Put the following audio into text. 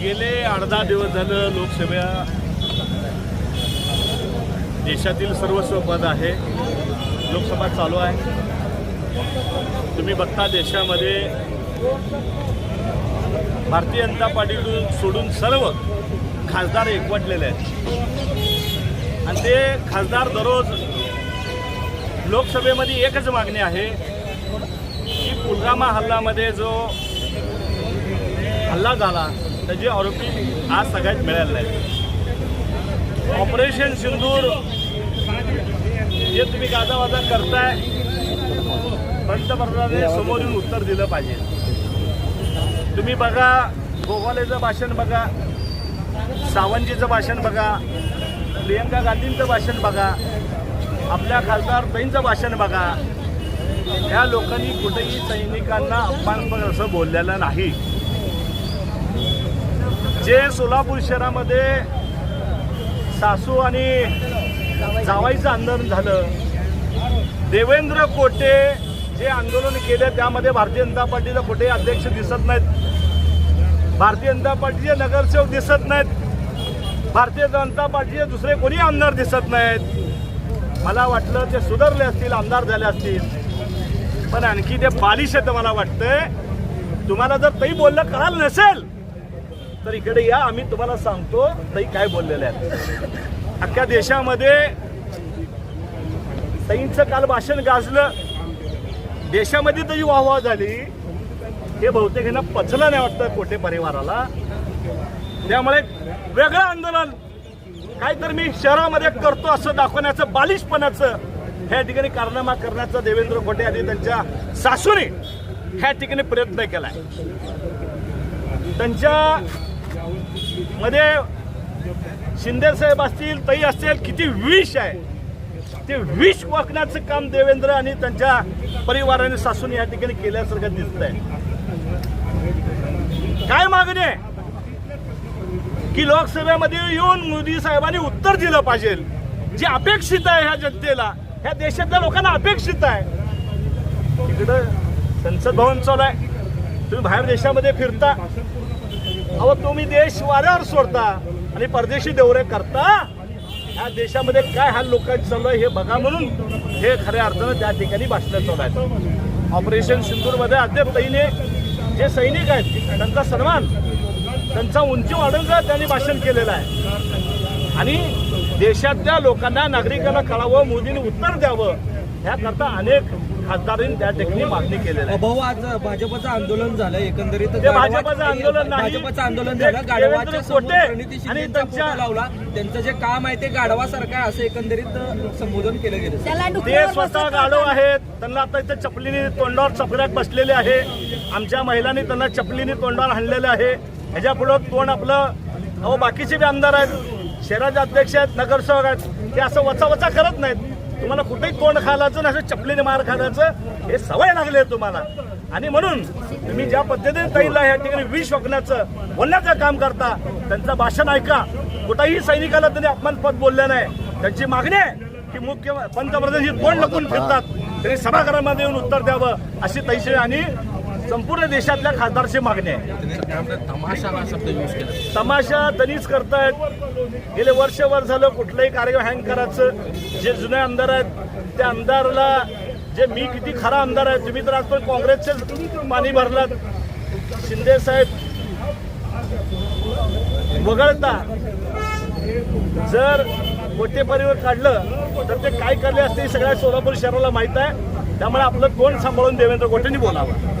गेले अर्धा दिवस झालं लोकसभा देशातील सर्वस्व पद आहे. लोकसभा चालू आहे. तुम्ही बघता देशामध्ये भारतीय जनता पार्टी सोडून सर्व खासदार एकवटलेले आहेत. आणि ते खासदार दररोज लोकसभेमध्ये एकच मागणी आहे की पुलवामा हल्ल्यामध्ये जो हल्ला झाला त्याचे आरोपी आज सगळ्यात मिळाले आहेत. ऑपरेशन सिंदूर जे तुम्ही गाजावाजा करताय पंतप्रधानाने समोरून उत्तर दिलं पाहिजे. तुम्ही बघा गोवालेचं भाषण बघा सावंतजीचं भाषण बघा प्रियंका गांधींचं भाषण बघा आपल्या खासदार ताईंचं भाषण बघा. या लोकांनी कुठेही सैनिकांना अपमानपण असं बोललेलं नाही. जे सोलापूर शहरामध्ये सासू आणि जावाईचं आंदोलन झालं देवेंद्र कोटे जे आंदोलन केलं त्यामध्ये भारतीय जनता पार्टीचा कुठेही अध्यक्ष दिसत नाहीत. भारतीय जनता पार्टीचे नगरसेवक दिसत नाहीत. भारतीय जनता पार्टीचे दुसरे कोणी आमदार दिसत नाहीत. मला वाटलं ते सुधारले असतील आमदार झाले असतील. पण आणखी ते बालिश आहे मला वाटतंय. तुम्हाला जर तई बोललं कळालं नसेल तर इकडे या आम्ही तुम्हाला सांगतो तई काय बोललेले आहेत. अख्ख्या देशामध्ये ताईंचं काल भाषण गाजलं. देशामध्ये तरी वाहवा झाली. हे बहुतेक यांना पचलं नाही वाटतं कोटे परिवाराला. त्यामुळे वेगळं आंदोलन काय तर मी शहरामध्ये करतो असं दाखवण्याचं बालिशपणाचं ह्या ठिकाणी कारनामा करण्याचा देवेंद्र खोटे आणि त्यांच्या सासूने ह्या ठिकाणी प्रयत्न केलाय. त्यांच्या मध्ये शिंदे साहेब असतील तई असतील किती विष आहे. ते विष वाकण्याचं काम देवेंद्र आणि त्यांच्या परिवाराने सासून या ठिकाणी केल्यासारखं दिसत आहे काय मागणी आहे? की लोकसभेमध्ये येऊन मोदी साहेबांनी उत्तर दिलं पाहिजे. जे अपेक्षित आहे ह्या जनतेला ह्या देशातल्या लोकांना अपेक्षित आहे. तिकडं संसद भवन चालू आहे. तुम्ही बाहेर देशामध्ये फिरता. अहो तुम्ही देश वाऱ्यावर सोडता आणि परदेशी दौरे करता. ह्या देशामध्ये काय हा लोकांचं चालू आहे हे बघा म्हणून हे खऱ्या अर्थानं त्या ठिकाणी भाषण चालू आहेत. ऑपरेशन सिंधूरमध्ये अद्याप ताईने जे सैनिक आहेत त्यांचा सन्मान त्यांचा उंची वाढवण्याचं त्यांनी भाषण केलेलं आहे. आणि देशातल्या लोकांना नागरिकांना कळावं मोदींनी उत्तर द्यावं ह्याकरता अनेक खासदारांनी त्या ठिकाणी मागणी केलेली आहे. भाऊ आज भाजपचं आंदोलन झालं एकंदरीत ते भाजपचं आंदोलन नाही. भाजपचं आंदोलन झालं गाढवाच्या समोर आणि लावला. त्यांचं जे काम आहे ते गाढवासारखं आहे असं एकंदरीत संबोधन केलं गेलं. ते स्वतः. गाढव आहेत. त्यांना आता इथे चपलीने तोंडावर चपल्यात बसलेले आहे. आमच्या महिलांनी त्यांना चपलीने तोंडावर हाणलेले आहे. ह्याच्या पुढं तोंड आपलं अहो बाकीचे बी आमदार आहेत शहराचे अध्यक्ष आहेत नगरसेवक आहेत ते असं वचा वचा करत नाहीत. तुम्हाला कुठेही तोंड खायचं असं चपलीने मार खाण्याचं हे सवय लागली आहे तुम्हाला. आणि म्हणून तुम्ही ज्या पद्धतीने ताईला या ठिकाणी विष ओकण्याचं बोलण्याचं काम करता त्यांचं भाषण ऐका. कुठेही सैनिकाला त्यांनी अपमानपद बोलले नाही. त्यांची मागणी आहे की मुख्य पंतप्रधान ही तोंड लपून फिरतात. त्यांनी सभागृहामध्ये येऊन उत्तर द्यावं अशी तैसे आणि संपूर्ण देशातल्या खासदारची मागणी आहे. तमाशा त्यांनीच करतायत. गेले वर्षभर झालं कुठलाही कार्यक्रम हँग करायचं. जे जुने आमदार आहेत त्या आमदारला जे मी किती खरा आमदार आहे तुम्ही तर आजपर्यंत काँग्रेसचे पाणी भरलात. शिंदे साहेब वगळता. जर मोठे परिवार काढलं तर ते काय करले असते सगळ्या सोलापूर शहराला माहीत आहे. त्यामुळे आपलं तोंड सांभाळून देवेंद्र गोटेंनी बोलावं?